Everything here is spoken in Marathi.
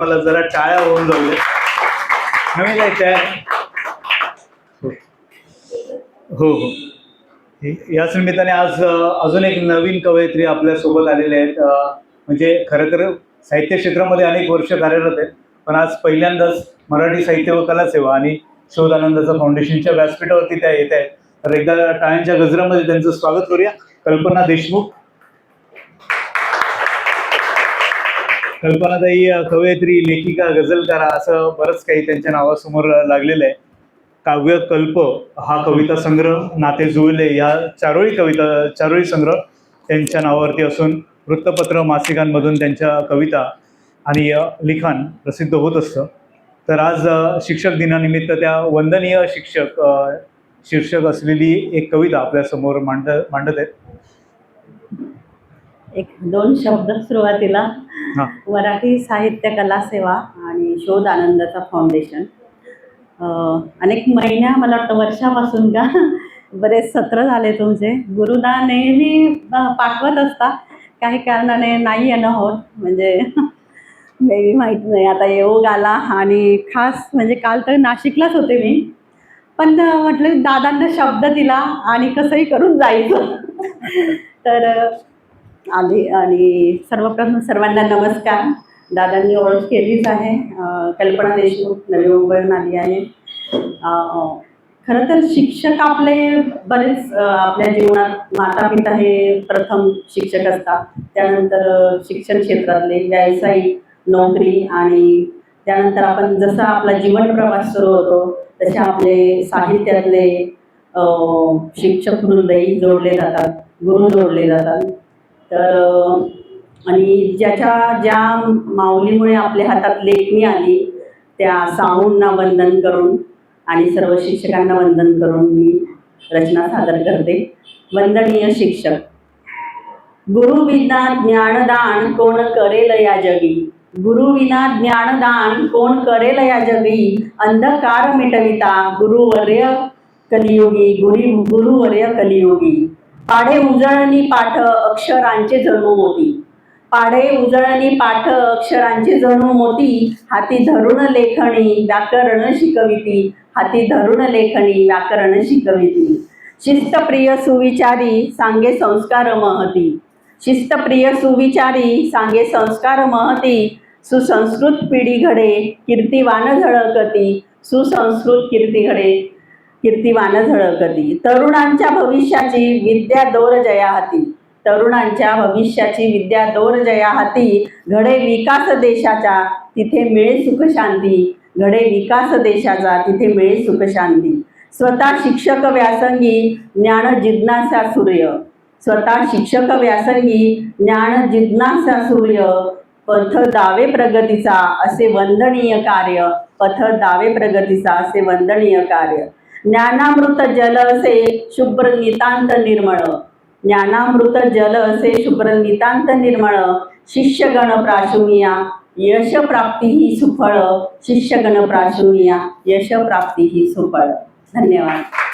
मला जरा टाळ्या होऊन जाऊ नवीन काय तयार हो हो. याच निमित्ताने आज अजून एक नवीन कवयित्री आपल्यासोबत आलेले आहेत. म्हणजे खरं तर साहित्य क्षेत्रामध्ये अनेक वर्ष कार्यरत आहेत पण आज पहिल्यांदाच मराठी साहित्य व कला सेवा आणि शोधानंदाचा फाउंडेशनच्या व्यासपीठावरती त्या येत आहेत. तर एकदा टाळ्यांच्या गजरामध्ये त्यांचं स्वागत करूया. कल्पना देशमुख कल्पनाताई कवयित्री लेखिका गझलकारा असं बरंच काही त्यांच्या नावासमोर लागलेलं आहे. काव्य कल्प हा कविता संग्रह नाते जुळले या चारोळी कविता चारोळी संग्रह त्यांच्या नावावरती असून वृत्तपत्र मासिकांमधून त्यांच्या कविता आणि लिखाण प्रसिद्ध होत असतं. तर आज शिक्षक दिनानिमित्त त्या वंदनीय शिक्षक शीर्षक असलेली एक कविता आपल्यासमोर मांड मांडत आहेत. एक दोन शब्द सुरुवातीला. मराठी साहित्य कला सेवा आणि शोध आनंदाचा फाउंडेशन अनेक महिन्या मला वाटतं वर्षापासून का बरेच सत्र झाले तुमचे. गुरुदा नेहमी पाठवत असता. काही कारणाने नाही येणं होत. म्हणजे मे बी माहीत नाही. आता योग आला आणि खास म्हणजे काल तर नाशिकलाच होते मी. पण म्हटलं दादांना शब्द दिला आणि कसंही करून जायचं. तर आले आणि सर्वप्रथम सर्वांना नमस्कार. दादांनी ओळख केलीच आहे. कल्पना देशमुख नवी मुंबईहून आली आहे. खरं तर शिक्षक आपले बरेच आपल्या जीवनात माता पिता हे प्रथम शिक्षक असतात. त्यानंतर शिक्षण क्षेत्रातले व्यावसायिक नोकरी आणि त्यानंतर आपण जसा आपला जीवन प्रवास सुरू होतो तसे आपले साहित्यातले शिक्षक वृंदही जोडले जातात गुरु जोडले जातात. तर आणि ज्याच्या ज्या माऊलीमुळे आपल्या हातात लेखणी आली त्या साहूंना वंदन करून आणि सर्व शिक्षकांना वंदन करून मी रचना सादर करते. वंदनीय शिक्षक. गुरुविना ज्ञानदान कोण करेल या जगी? गुरुविना ज्ञानदान कोण करेल या जगी? अंधकार मिटविता गुरुवर्य कलियुगी गुरी गुरुवर्य कलियुगी. पाढे उजळणी पाठ अक्षरांचे जणू मोती. पाढे उजळणी पाठ अक्षरांचे जणू मोती हाती धरून लेखणी व्याकरण शिकविती. हाती धरून लेखणी व्याकरण शिकविती. शिस्तप्रिय सुविचारी सांगे संस्कार महती. शिस्तप्रिय सुविचारी सांगे संस्कार महती. सुसंस्कृत पिढी घडे कीर्तिवान झळकती. सुसंस्कृत कीर्ती घडे कीर्तिवान झळकती. तरुणांच्या भविष्याची विद्या दोर जया हाती तरुणांच्या भविष्याची विद्या दोर जया हाती घडे विकास देशाचा तिथे मिळे सुख शांती. घडे विकास देशाचा तिथे मिळे सुख शांती. स्वतः शिक्षक व्यासंगी ज्ञान जिज्ञासा सूर्य. स्वतः शिक्षक व्यासंगी ज्ञान जिज्ञासा सूर्य. पथ दावे प्रगतीचा असे वंदनीय कार्य. पथ दावे प्रगतीचा असे वंदनीय कार्य. ज्ञानामृत जल असे शुभ्र नितांत निर्मळ. ज्ञानामृत जल असे शुभ्र नितांत निर्मळ. शिष्यगण प्राशुमिया यश प्राप्ती ही सुफळ. शिष्यगण प्राशुमिया यश प्राप्ती ही सुफळ. धन्यवाद.